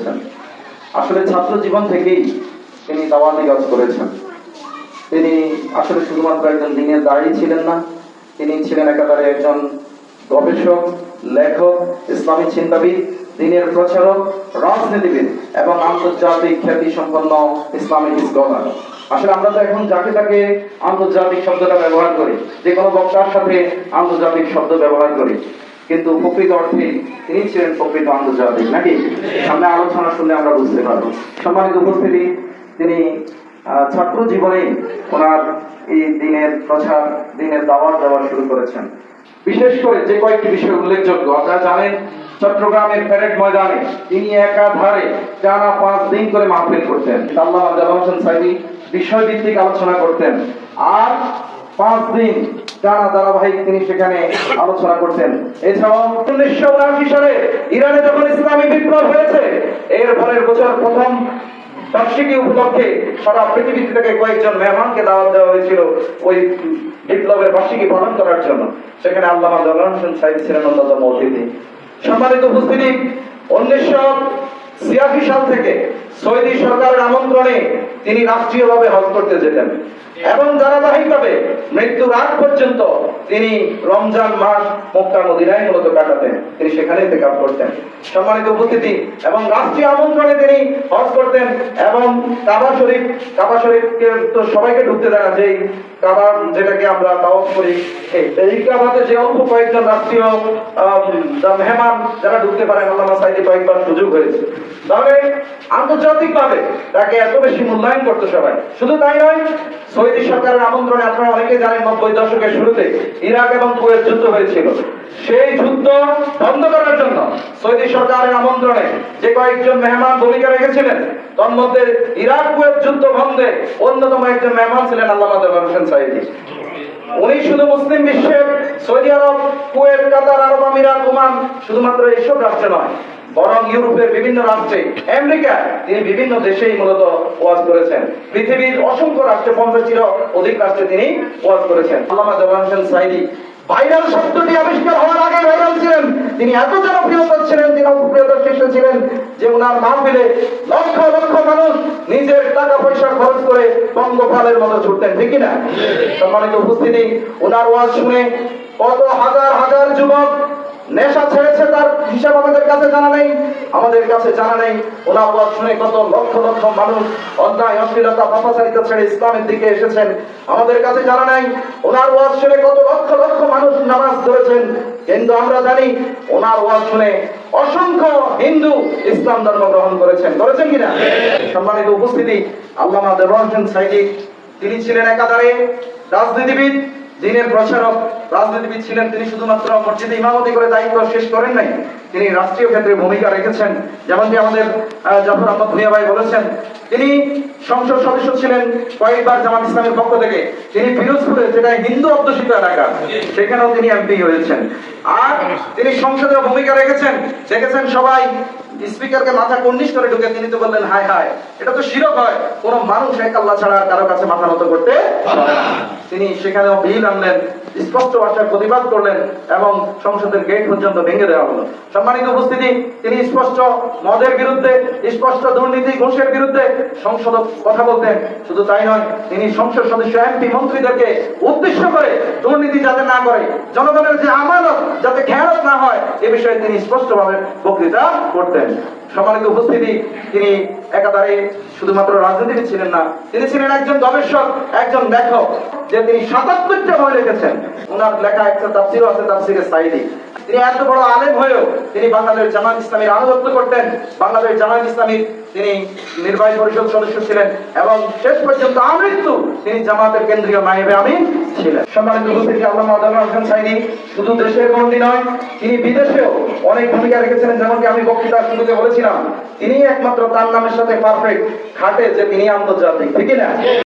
এসেছেন আসলে ছাত্র জীবন থেকেই তিনি দাওয়াতি কাজ করেছেন। তিনি আসলে শুধুমাত্র একজন দিনের দাঁড়িয়ে ছিলেন না, তিনি ছিলেন একেবারে একজন গবেষক, লেখক, ইসলামী চিন্তাবিদ দিনের প্রচারক, রাজনীতিবিদ এবং আন্তর্জাতিক খ্যাতি সম্পন্ন ইসলামিক স্কলার আসলে আমরা তো এখন যাকে তাকে আন্তর্জাতিক শব্দটা ব্যবহার করি, যে কোনো বক্তার সাথে আন্তর্জাতিক শব্দ ব্যবহার করি। কিন্তু প্রকৃত অর্থে তিনি ছিলেন প্রকৃত আন্তর্জাতিক, নাকি? সামনে আলোচনা শুনলে আমরা বুঝতে পারব। সম্মানিত উপস্থিতি, তিনি ছাত্র জীবনে ওনার এই দিনের প্রচার, দিনের দাওয়াত দেওয়া শুরু করেছেন। বিশেষ করে যে কয়েকটি বিষয় উল্লেখযোগ্য, আপনারা জানেন, চট্টগ্রামের প্যারেড ময়দানে তিনি একাধারে টানা পাঁচ দিন করে মাহফিল করতেন। আল্লাহ হোসেন সাইদি বিষয়ভিত্তিক আলোচনা করতেন। আর পাঁচ দিন টানা ধারাবাহিক তিনি সেখানে আলোচনা করতেন এছাড়াও উনিশশো উনআশি সালে ইরানে যখন ইসলামী বিপ্লব হয়েছে, এর পরের বছর প্রথম বার্ষিকী উপলক্ষে সারা পৃথিবী থেকে কয়েকজন মেহমানকে দাওয়াত দেওয়া হয়েছিল ওই বিপ্লবের বার্ষিকী পালন করার জন্য। সেখানে আল্লামা দলান হোসেন ছিলেন অন্যতম অতিথি। সম্মানিত উপস্থিতি, উনিশশো ছিয়াশি সাল থেকে সৌদি সরকারের আমন্ত্রণে তিনি রাষ্ট্রীয়ভাবে হজ করতে যেতেন। এবং ধারাবাহিকভাবে মৃত্যুর আগ পর্যন্ত তিনি রমজান মাস মক্কা মদিনায় মূলত কাটাতেন। তিনি সেখানে পেকআপ করতেন। সম্মানিত উপস্থিতি, এবং রাষ্ট্রীয় আমন্ত্রণে তিনি হজ করতেন, এবং কাবা শরীফ, কাবা শরীফকে তো সবাইকে ঢুকতে দেয় যেই কাবা যেটাকে আমরা তাওয়াফ করি। এই- কাবাতে যে অল্প কয়েকজন রাষ্ট্রীয় মেহমান যারা ঢুকতে পারেন, আল্লামা সাইদি কয়েকবার সুযোগ হয়েছে। তাহলে আন্তর্জাতিক ভাবে তাকে এত বেশি মূল্যায়ন করতো সবাই। শুধু তাই নয়, সৌদি সরকারের আমন্ত্রণে আপনারা অনেকে জানেন, নব্বই দশকের শুরুতে ইরাক এবং কুয়েত যুদ্ধ হয়েছিল। সেই যুদ্ধ বন্ধ করার জন্য সৌদি সরকারের আমন্ত্রণে যে কয়েকজন মেহমান ভূমিকা রেখেছিলেন, তন্মধ্যে মধ্যে ইরাক কুয়েত যুদ্ধ বন্ধে অন্যতম একজন মেহমান ছিলেন আল্লাহ হোসেন সাইদি। উনি শুধু মুসলিম বিশ্বের সৌদি আরব, কুয়েত, কাতার, আরব আমিরাত, ওমান শুধুমাত্র এইসব রাষ্ট্রে নয়, বরং ইউরোপের বিভিন্ন রাষ্ট্রে, আমেরিকা, তিনি বিভিন্ন দেশেই মূলত ওয়াজ করেছেন। পৃথিবীর অসংখ্য রাষ্ট্রে, পঞ্চাশটিরও অধিক রাষ্ট্রে তিনি ওয়াজ করেছেন। আল্লামা দেওয়ান হোসেন সাইদি ভাইরাল শব্দটি আবিষ্কার হওয়ার আগে তিনি এত জনপ্রিয়তা ছিলেন জনপ্রিয়তা শিশু ছিলেন যে ওনার মাহফিলে লক্ষ লক্ষ মানুষ নিজের টাকা পয়সা খরচ করে পঙ্গপালের মতো ছুটতেন ঠিক না সম্মানিত উপস্থিতি ওনার ওয়াজ শুনে কত হাজার হাজার যুবক নেশা ছেড়েছে তার হিসাব আমাদের কাছে জানা নেই, আমাদের কাছে জানা নেই। ওনার ওয়াজ শুনে কত লক্ষ লক্ষ মানুষ অন্যায়, অশ্লীলতা, পাপাচারিতা ছেড়ে ইসলামের দিকে এসেছেন। আমাদের কাছে জানা নাই, ওনার ওয়াজ শুনে কত লক্ষ লক্ষ মানুষ নামাজ ধরেছেন। কিন্তু আমরা জানি, ওনার ওয়াজ শুনে অসংখ্য হিন্দু ইসলাম ধর্ম গ্রহণ করেছেন। করেছেন কিনা? সম্মানিত উপস্থিতি, আল্লামা হোসেন সাইদি, তিনি ছিলেন একাধারে রাজনীতিবিদ, দিনের প্রচারক রাজনীতিবিদ ছিলেন তিনি শুধুমাত্র মসজিদে ইমামতি করে দায়িত্ব শেষ করেন নাই। তিনি রাষ্ট্রীয় ক্ষেত্রে ভূমিকা রেখেছেন। যেমনটি আমাদের জাফর আহমদ ভুইয়া ভাই বলেছেন, তিনি সংসদ সদস্য ছিলেন কয়েকবার জামাত ইসলামের পক্ষ থেকে। তিনি পিরোজপুরে যেটা হিন্দু অধ্যুষিত এলাকা, সেখানেও তিনি এমপি হয়েছেন। আর তিনি সংসদে ভূমিকা রেখেছেন, দেখেছেন সবাই, স্পিকারকে মাথা কন্ডিশ করে ঢুকে তিনি তো বললেন হাই হাই এটা তো শিরক হয়। কোন মানুষ এক আল্লাহ ছাড়া কারও কাছে মাথা নত করতে তিনি সেখানেও বিল আনলেন। স্পষ্ট ভাষায় প্রতিবাদ করলেন এবং সংসদের গেট পর্যন্ত ভেঙে দেওয়া হলো। সম্মানিত উপস্থিতি, তিনি স্পষ্ট মদের বিরুদ্ধে, স্পষ্ট দুর্নীতি, ঘুষের বিরুদ্ধে সংসদ কথা বলতেন। শুধু তাই নয়, তিনি সংসদ সদস্য এমপি মন্ত্রীদেরকে উদ্দেশ্য করে দুর্নীতি যাতে না করে, জনগণের যে আমানত যাতে খেয়ালত না হয়, এ বিষয়ে তিনি স্পষ্টভাবে বক্তৃতা করতেন। সম্মানিত উপস্থিতি, তিনি একাধারে শুধুমাত্র রাজনীতিবিদ ছিলেন না, তিনি ছিলেন একজন গবেষক, একজন লেখক, যে তিনি সাতাত্তরটা বই লিখেছেন। ওনার লেখা একটা তাফসিরও আছে, তাফসিরে সাইদি। তিনি এত বড় আলেম হয়েও তিনি বাংলাদেশ জামাত ইসলামীর আনুগত্য করতেন, বাংলাদেশ জামাত ইসলামীর তিনি নির্বাহী পরিষদ সদস্য ছিলেন এবং শেষ পর্যন্ত আমৃত্যু তিনি জামাতের কেন্দ্রীয় নায়েবে আমি ছিলেন। সম্মানিত উপস্থিতি আল্লাহ হোসেন সাইনি শুধু দেশের মন্ত্রী নয়, তিনি বিদেশেও অনেক ভূমিকা রেখেছিলেন যেমনকি আমি বক্তৃতার শুরুতে বলেছিলাম। তিনি একমাত্র তার নামের সাথে পারফেক্ট খাটে যে তিনি আন্তর্জাতিক, ঠিক না